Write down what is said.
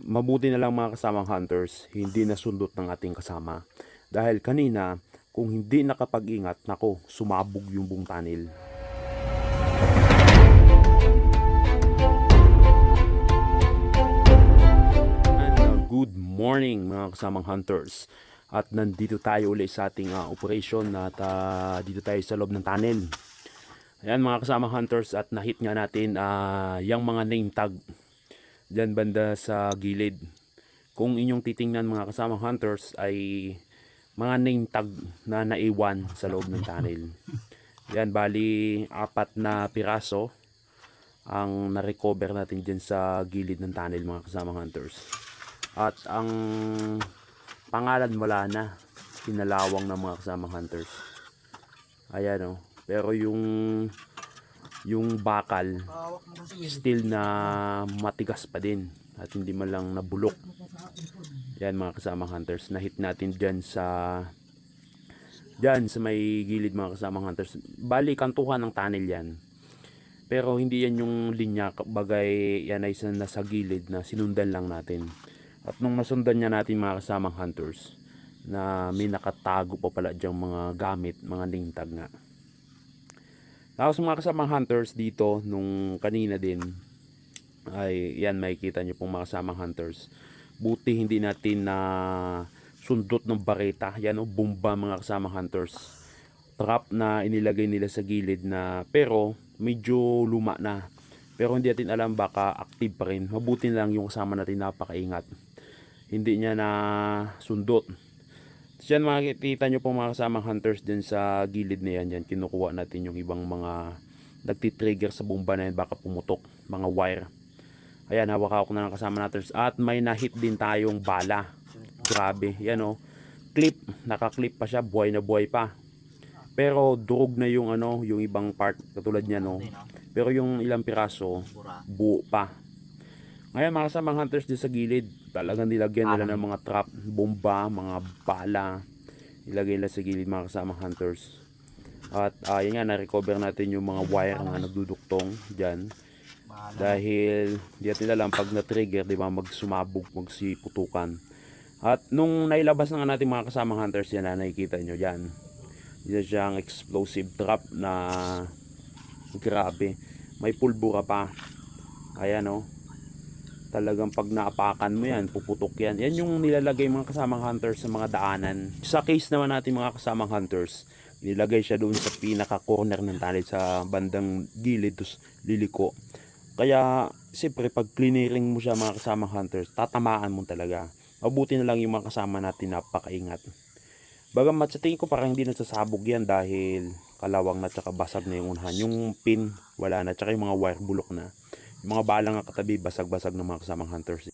mabuti na lang mga kasamang hunters, hindi nasundot ng ating kasama. Dahil kanina, kung hindi nakapag-ingat, nako, sumabog yung buong tunnel. And, uh, good morning mga kasamang hunters. At nandito tayo ulit sa ating uh, operation at uh, dito tayo sa loob ng tunnel. Ayan mga kasamang hunters at nahit nga natin uh, yung mga name tag dyan banda sa gilid. Kung inyong titingnan mga kasamang hunters ay mga name tag na naiwan sa loob ng tunnel. Yan bali apat na piraso ang na-recover natin dyan sa gilid ng tunnel mga kasamang hunters. At ang pangalan wala na. Pinalawang ng mga kasamang hunters. Ayan o. Pero yung yung bakal still na matigas pa din at hindi man lang nabulok. Yan mga kasamang hunters. Nahit natin dyan sa dyan sa may gilid mga kasamang hunters. Bali, kantuhan ng tunnel yan. Pero hindi yan yung linya, bagay yan ay sa nasa gilid na sinundan lang natin. At nung nasundan niya natin mga kasamang hunters, na may nakatago pa pala diyang mga gamit, mga lingtag nga. Tapos mga kasamang hunters dito, nung kanina din, ay yan makikita niyo pong mga kasamang hunters. Buti hindi natin na sundot ng bareta. Yan o, bomba mga kasamang hunters. Trap na inilagay nila sa gilid na pero medyo luma na. Pero hindi natin alam baka active pa rin. Mabuti lang yung kasama natin napakaingat. Hindi niya na sundot. Diyan makikita nyo po mga kasamang hunters din sa gilid na yan. yan. Kinukuha natin yung ibang mga nagtitrigger sa bomba na yan. Baka pumutok. Mga wire. Ayan, hawak-hawak na ng kasama natin. At may nahit din tayong bala. Grabe. Yan o. Clip. Nakaklip pa siya. Buhay na buhay pa. Pero durog na yung ano, yung ibang part katulad niya no. Pero yung ilang piraso buo pa. Ngayon mga kasamang hunters din sa gilid, talagang nilagyan nila ng mga trap, bomba, mga bala. Ilagay nila sa gilid mga kasamang hunters. At uh, yun nga, na-recover natin yung mga wire na nagduduktong dyan. Dahil di natin alam pag na-trigger, di ba, magsumabog, magsiputukan. At nung nailabas na nga natin mga kasamang hunters yan na nakikita nyo dyan. Yan siyang explosive trap na grabe. May pulbura pa. Ayan oh. Talagang pag naapakan mo yan, puputok yan. Yan yung nilalagay mga kasamang hunters sa mga daanan. Sa case naman natin mga kasamang hunters, nilagay siya doon sa pinaka corner ng tunnel sa bandang gilid, tos liliko. Kaya, siyempre, pag clearing mo siya mga kasamang hunters, tatamaan mo talaga. Mabuti na lang yung mga kasama natin napakaingat. Bagamat sa tingin ko parang hindi nasasabog yan dahil kalawang na tsaka basag na yung unahan. Yung pin, wala na. Tsaka yung mga wire bulok na. Mga balang nga katabi, basag-basag ng mga kasamang hunters.